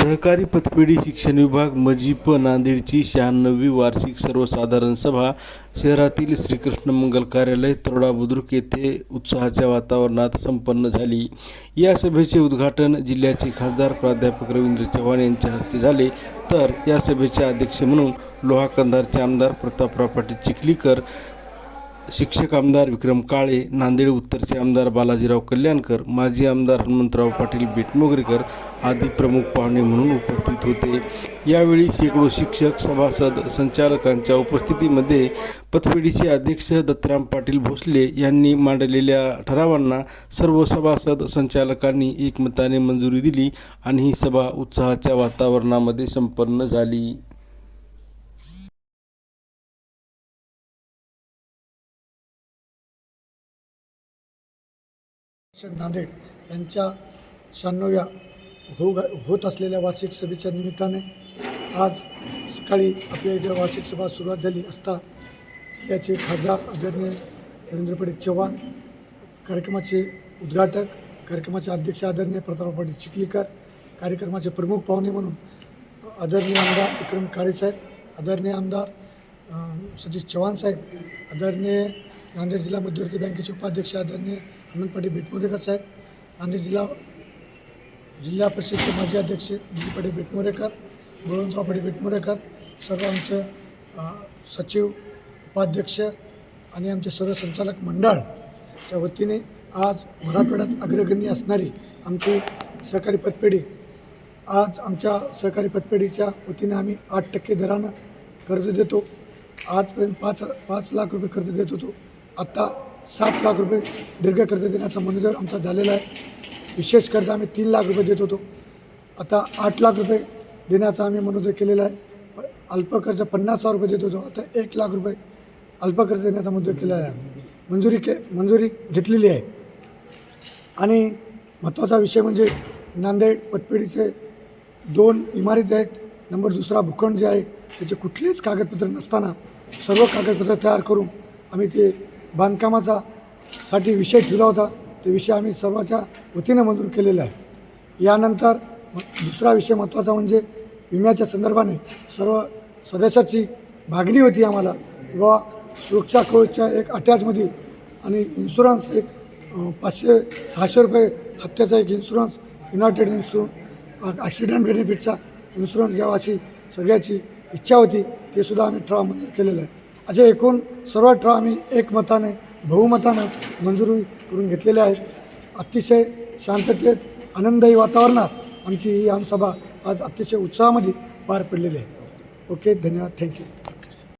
सहकारी पतपेढी शिक्षण विभाग मजिप नांदेडची शहाण्णवी वार्षिक सर्वसाधारण सभा शहरातील श्रीकृष्ण मंगल कार्यालय तरोडा बुद्रुक येथे उत्साहाच्या वातावरणात संपन्न झाली. या सभेचे उद्घाटन जिल्ह्याचे खासदार प्राध्यापक रवींद्र चव्हाण यांच्या हस्ते झाले. तर या सभेचे अध्यक्ष म्हणून लोहा कंधारचे आमदार प्रतापराव पाटील चिखलीकर शिक्षक आमदार विक्रम काळे नांदेड उत्तरचे आमदार बालाजीराव कल्याणकर माजी आमदार हनुमंतराव पाटील बेटमोगरेकर आदी प्रमुख पाहुणे म्हणून उपस्थित होते. यावेळी शेकडो शिक्षक सभासद संचालकांच्या उपस्थितीमध्ये पतपेढीचे अध्यक्ष दत्तराम पाटील भोसले यांनी मांडलेल्या ठरावांना सर्व सभासद संचालकांनी एकमताने मंजुरी दिली आणि ही सभा उत्साहाच्या वातावरणामध्ये संपन्न झाली. शिक्षक नांदेड यांच्या शहाण्णव्या हो होत असलेल्या वार्षिक सभेच्या निमित्ताने आज सकाळी आपल्या इथे वार्षिक सभा सुरुवात झाली असता याचे खासदार आदरणीय रवींद्र पाटील चव्हाण कार्यक्रमाचे उद्घाटक कार्यक्रमाचे अध्यक्ष आदरणीय प्रताप पाटील चिखलीकर कार्यक्रमाचे प्रमुख पाहुणे म्हणून आदरणीय आमदार विक्रम काळेसाहेब आदरणीय आमदार सतीश चव्हाण साहेब आदरणीय नांदेड जिल्हा मध्यवर्ती बँकेचे उपाध्यक्ष आदरणीय हनुमंत पाटील बेटमोरेकर साहेब नांदेड जिल्हा जिल्हा परिषदचे माजी अध्यक्ष दिलीप पाटील बेटमोरेकर बळवंतराव पाटील बेटमोरेकर सर्व आमचं सचिव उपाध्यक्ष आणि आमचे सर्व संचालक मंडळच्या वतीने आज मराठवाड्यात अग्रगण्य असणारी आमची सहकारी पतपेढी आज आमच्या सहकारी पतपेढीच्या वतीने आम्ही आठ टक्के दरानं कर्ज देतो. आजपर्यंत पाच पाच लाख रुपये कर्ज देत होतो. आत्ता सात लाख रुपये दीर्घ कर्ज देण्याचा मनोदर आमचा झालेला आहे. विशेष कर्ज आम्ही तीन लाख रुपये देत होतो. आता आठ लाख रुपये देण्याचा आम्ही मनोदय केलेला आहे. प- अल्प कर्ज पन्नास हजार रुपये देत होतो. आता एक लाख रुपये अल्प कर्ज देण्याचा मुद्दा केलेला आहे. मंजुरी के मंजुरी घेतलेली आहे. आणि महत्त्वाचा विषय म्हणजे नांदेड पतपेढीचे दोन इमारती आहेत. नंबर दुसरा भूखंड जे आहे त्याचे कुठलेच कागदपत्र नसताना सर्व कागदपत्र तयार करून आम्ही ते बांधकामाचा साठी विषय ठेवला होता. ते विषय आम्ही सर्वाच्या वतीनं मंजूर केलेला आहे. यानंतर दुसरा विषय महत्त्वाचा म्हणजे विम्याच्या संदर्भाने सर्व सदस्याची मागणी होती आम्हाला किंवा सुरक्षा कवचच्या एक अटॅचमध्ये आणि इन्शुरन्स एक पाचशे सहाशे रुपये हप्त्याचा एक इन्शुरन्स युनायटेड इन्शुरन्स ॲक्सिडेंट बेनिफिटचा इन्शुरन्स घ्यावा अशी सगळ्याची इच्छा होती ते सुद्धा आम्ही ठराव मंजूर केलेला आहे. असे एकूण सर्व ठराव आम्ही एकमताने बहुमतानं मंजुरी करून घेतलेले आहेत. अतिशय शांततेत आनंददायी वातावरणात आमची ही आमसभा आज अतिशय उत्साहामध्ये पार पडलेली आहे. ओके धन्यवाद. थँक्यू